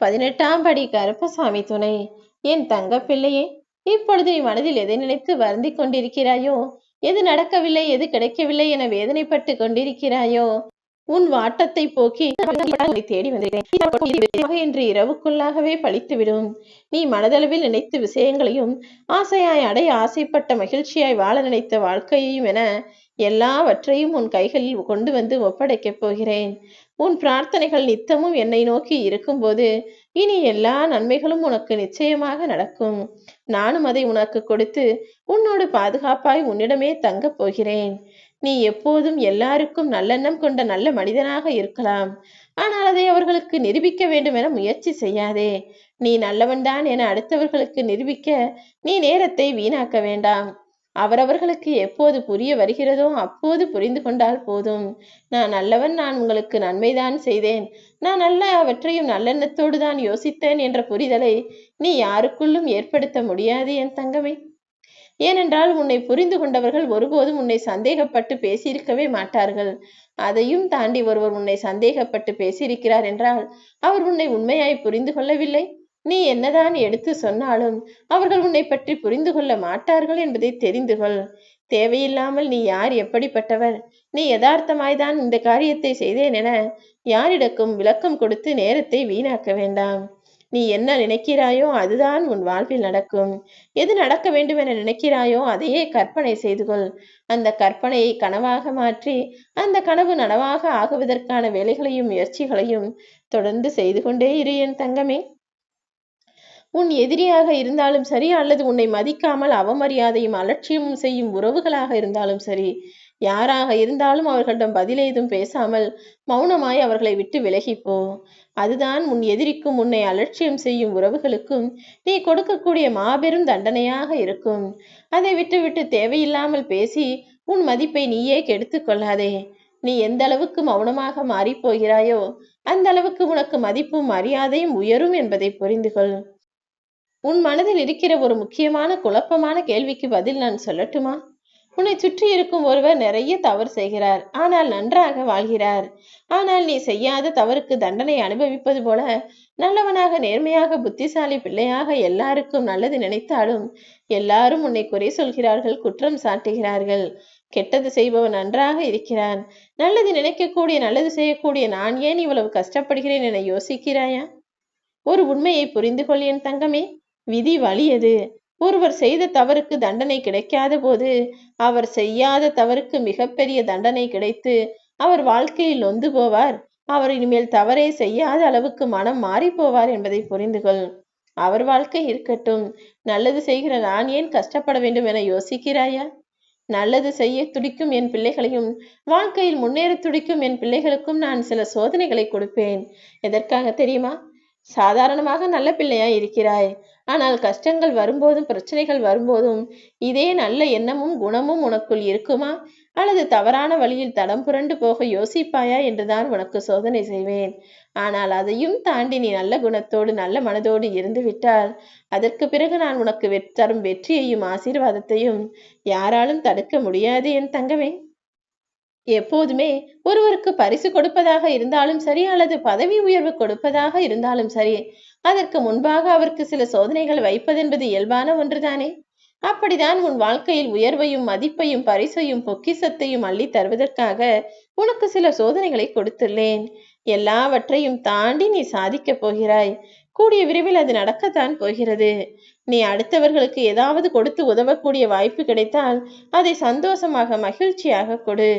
பதினெட்டாம் படி கருப்பசாமி துணை. என் தங்க பிள்ளையே இப்பொழுது நீ மனதில் எதை நினைத்து வருந்தி கொண்டிருக்கிறாயோ எது நடக்கவில்லை எது கிடைக்கவில்லை என வேதனைப்பட்டு கொண்டிருக்கிறாயோ உன் வாட்டத்தை போக்கி தேடி வந்திருக்கிறேன். என்று இரவுக்குள்ளாகவே பழித்துவிடும். நீ மனதளவில் நினைத்த விஷயங்களையும் ஆசையாய் அடைய ஆசைப்பட்ட மகிழ்ச்சியாய் வாழ நினைத்த வாழ்க்கையையும் என எல்லாவற்றையும் உன் கைகளில் கொண்டு வந்து ஒப்படைக்கப் போகிறேன். உன் பிரார்த்தனைகள் நித்தமும் என்னை நோக்கி இருக்கும்போது இனி எல்லா நன்மைகளும் உனக்கு நிச்சயமாக நடக்கும். நானும் அதை உனக்கு கொடுத்து உன்னோடு பாதுகாப்பாய் உன்னிடமே தங்கப் போகிறேன். நீ எப்போதும் எல்லாருக்கும் நல்லெண்ணம் கொண்ட நல்ல மனிதனாக இருக்கலாம். ஆனால் அதை அவர்களுக்கு நிரூபிக்க வேண்டும் என முயற்சி செய்யாதே. நீ நல்லவன்தான் என அடுத்தவர்களுக்கு நிரூபிக்க நீ நேரத்தை வீணாக்க வேண்டாம். அவரவர்களுக்கு எப்போது புரிய வருகிறதோ அப்போது புரிந்து கொண்டால் போதும். நான் நல்லவன் நான் உங்களுக்கு நன்மைதான் செய்தேன். நான் நல்ல அவற்றையும் நல்லெண்ணத்தோடு தான் யோசித்தேன் என்ற புரிதலை நீ யாருக்குள்ளும் ஏற்படுத்த முடியாது என் தங்கமே. ஏனென்றால் உன்னை புரிந்து கொண்டவர்கள் ஒருபோதும் உன்னை சந்தேகப்பட்டு பேசியிருக்கவே மாட்டார்கள். அதையும் தாண்டி ஒருவர் உன்னை சந்தேகப்பட்டு பேசியிருக்கிறார் என்றால் அவர் உன்னை உண்மையாய் புரிந்து கொள்ளவில்லை. நீ என்னதான் எடுத்து சொன்னாலும் அவர்கள் உன்னை பற்றி புரிந்து கொள்ள மாட்டார்கள் என்பதை தெரிந்து கொள். தேவையில்லாமல் நீ யார் எப்படிப்பட்டவர்? நீ யதார்த்தமாய்தான் இந்த காரியத்தை செய்தேன் என யாரிடக்கும் விளக்கம் கொடுத்து நேரத்தை வீணாக்க வேண்டாம். நீ என்ன நினைக்கிறாயோ அதுதான் உன் வாழ்வில் நடக்கும். எது நடக்க வேண்டும் என நினைக்கிறாயோ அதையே கற்பனை செய்து கொள். அந்த கற்பனையை கனவாக மாற்றி அந்த கனவு நனவாக ஆகுவதற்கான வேலைகளையும் முயற்சிகளையும் தொடர்ந்து செய்து கொண்டே இரு என் தங்கமே. உன் எதிரியாக இருந்தாலும் சரி அல்லது உன்னை மதிக்காமல் அவமரியாதையும் அலட்சியமும் செய்யும் உறவுகளாக இருந்தாலும் சரி யாராக இருந்தாலும் அவர்களிடம் பதில் ஏதும் பேசாமல் மௌனமாய் அவர்களை விட்டு விலகிப்போ. அதுதான் உன் எதிரிக்கும் உன்னை அலட்சியம் செய்யும் உறவுகளுக்கும் நீ கொடுக்கக்கூடிய மாபெரும் தண்டனையாக இருக்கும். அதை விட்டுவிட்டு தேவையில்லாமல் பேசி உன் மதிப்பை நீயே கெடுத்து கொள்ளாதே. நீ எந்த அளவுக்கு மௌனமாக மாறிப்போகிறாயோ அந்த அளவுக்கு உனக்கு மதிப்பும் மரியாதையும் உயரும் என்பதை புரிந்து கொள் உன் மனதில் இருக்கிற ஒரு முக்கியமான குழப்பமான கேள்விக்கு பதில் நான் சொல்லட்டுமா? உன்னை சுற்றி இருக்கும் ஒருவர் நிறைய தவறு செய்கிறார். ஆனால் நன்றாக வாழ்கிறார். ஆனால் நீ செய்யாத தவறுக்கு தண்டனை அனுபவிப்பது போல நல்லவனாக நேர்மையாக புத்திசாலி பிள்ளையாக எல்லாருக்கும் நல்லது நினைத்தாலும் எல்லாரும் உன்னை குறை சொல்கிறார்கள் குற்றம் சாட்டுகிறார்கள். கெட்டது செய்பவன் நன்றாக இருக்கிறான் நல்லது நினைக்கக்கூடிய நல்லது செய்யக்கூடிய நான் ஏன் இவ்வளவு கஷ்டப்படுகிறேன் என யோசிக்கிறாயா? ஒரு உண்மையை புரிந்து கொள் என் தங்கமே. விதி வலியது ஒருவர் செய்த தவறுக்கு தண்டனை கிடைக்காத போது அவர் செய்யாத தவறுக்கு மிகப்பெரிய தண்டனை கிடைத்து அவர் வாழ்க்கையில் நொந்து போவார். அவர் இனிமேல் தவறே செய்யாத அளவுக்கு மனம் மாறி போவார் என்பதை புரிந்து கொள். அவர் வாழ்க்கை இருக்கட்டும். நல்லது செய்கிற நான் ஏன் கஷ்டப்பட வேண்டும் என யோசிக்கிறாயா? நல்லது செய்ய துடிக்கும் என் பிள்ளைகளையும் வாழ்க்கையில் முன்னேற துடிக்கும் என் பிள்ளைகளுக்கும் நான் சில சோதனைகளை கொடுப்பேன். எதற்காக தெரியுமா? சாதாரணமாக நல்ல பிள்ளையா இருக்கிறாய். ஆனால் கஷ்டங்கள் வரும்போதும் பிரச்சனைகள் வரும்போதும் இதே நல்ல எண்ணமும் குணமும் உனக்குள் இருக்குமா? அல்லது தவறான வழியில் தடம் புரண்டு போக யோசிப்பாயா என்றுதான் உனக்கு சோதனை செய்வேன். ஆனால் அதையும் தாண்டி நீ நல்ல குணத்தோடு நல்ல மனதோடு இருந்துவிட்டால் அதற்கு பிறகு நான் உனக்கு தரும் வெற்றியையும் ஆசீர்வாதத்தையும் யாராலும் தடுக்க முடியாது என் தங்கமே. எப்போதுமே ஒருவருக்கு பரிசு கொடுப்பதாக இருந்தாலும் சரி அல்லது பதவி உயர்வு கொடுப்பதாக இருந்தாலும் சரி அதற்கு முன்பாக அவருக்கு சில சோதனைகள் வைப்பதென்பது இயல்பான ஒன்றுதானே? அப்படிதான் உன் வாழ்க்கையில் உயர்வையும் மதிப்பையும் பரிசையும் பொக்கிசத்தையும் அள்ளி தருவதற்காக உனக்கு சில சோதனைகளை கொடுத்துள்ளேன். எல்லாவற்றையும் தாண்டி நீ சாதிக்கப் போகிறாய். கூடிய விரைவில் அது நடக்கத்தான் போகிறது. நீ அடுத்தவர்களுக்கு ஏதாவது கொடுத்து உதவக்கூடிய வாய்ப்பு கிடைத்தால் அதை சந்தோஷமாக மகிழ்ச்சியாக கொடு.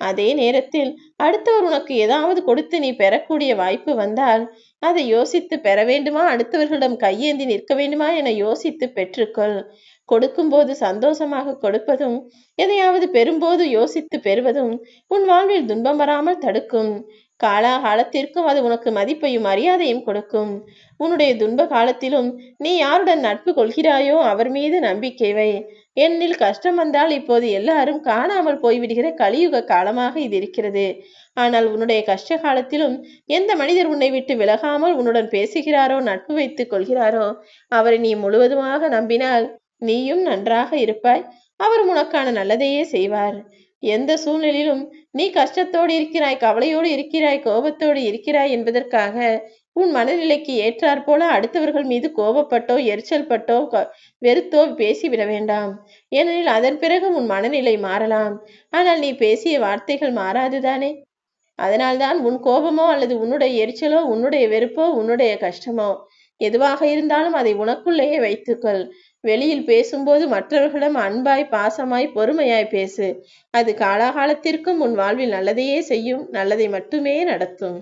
அதே நேரத்தில் அடுத்தவர் உனக்கு ஏதாவது கொடுத்து நீ பெறக்கூடிய வாய்ப்பு வந்தால் அதை யோசித்து பெற வேண்டுமா? அடுத்தவர்களிடம் கையேந்தி நிற்க வேண்டுமா என யோசித்து பெற்றுக்கொள். கொடுக்கும்போது சந்தோஷமாக கொடுப்பதும் எதையாவது பெறும்போது யோசித்து பெறுவதும் உன் வாழ்வில் துன்பம் வராமல் தடுக்கும். காலாகாலத்திற்கும் அது உனக்கு மதிப்பையும் மரியாதையும் கொடுக்கும். உன்னுடைய துன்ப காலத்திலும் நீ யாருடன் நட்பு கொள்கிறாயோ அவர் மீது நம்பிக்கைவை என்னில் கஷ்டம் வந்தால் இப்போது எல்லாரும் காணாமல் போய்விடுகிற கலியுக காலமாக இது இருக்கிறது. ஆனால் உன்னுடைய கஷ்ட காலத்திலும் எந்த மனிதர் உன்னை விட்டு விலகாமல் உன்னுடன் பேசுகிறாரோ நட்பு வைத்துக் கொள்கிறாரோ அவரை நீ முழுவதுமாக நம்பினால் நீயும் நன்றாக இருப்பாய். அவர் உனக்கான நல்லதையே செய்வார். எந்த சூழ்நிலையிலும் நீ கஷ்டத்தோடு இருக்கிறாய் கவலையோடு இருக்கிறாய் கோபத்தோடு இருக்கிறாய் என்பதற்காக உன் மனநிலைக்கு ஏற்றாற் போல அடுத்தவர்கள் மீது கோபப்பட்டோ எரிச்சல் பட்டோ க- வெறுத்தோ பேசிவிட வேண்டாம். ஏனெனில் அதன் பிறகு உன் மனநிலை மாறலாம். ஆனால் நீ பேசிய வார்த்தைகள் மாறாதுதானே? அதனால்தான் உன் கோபமோ அல்லது உன்னுடைய எரிச்சலோ உன்னுடைய வெறுப்போ உன்னுடைய கஷ்டமோ எதுவாக இருந்தாலும் அதை உனக்குள்ளேயே வைத்துக்கொள். வெளியில் பேசும்போது மற்றவர்களிடம் அன்பாய் பாசமாய் பொறுமையாய் பேசு. அது காலாகாலத்திற்கும் உன் வாழ்வில் நல்லதையே செய்யும் நல்லதை மட்டுமே நடத்தும்.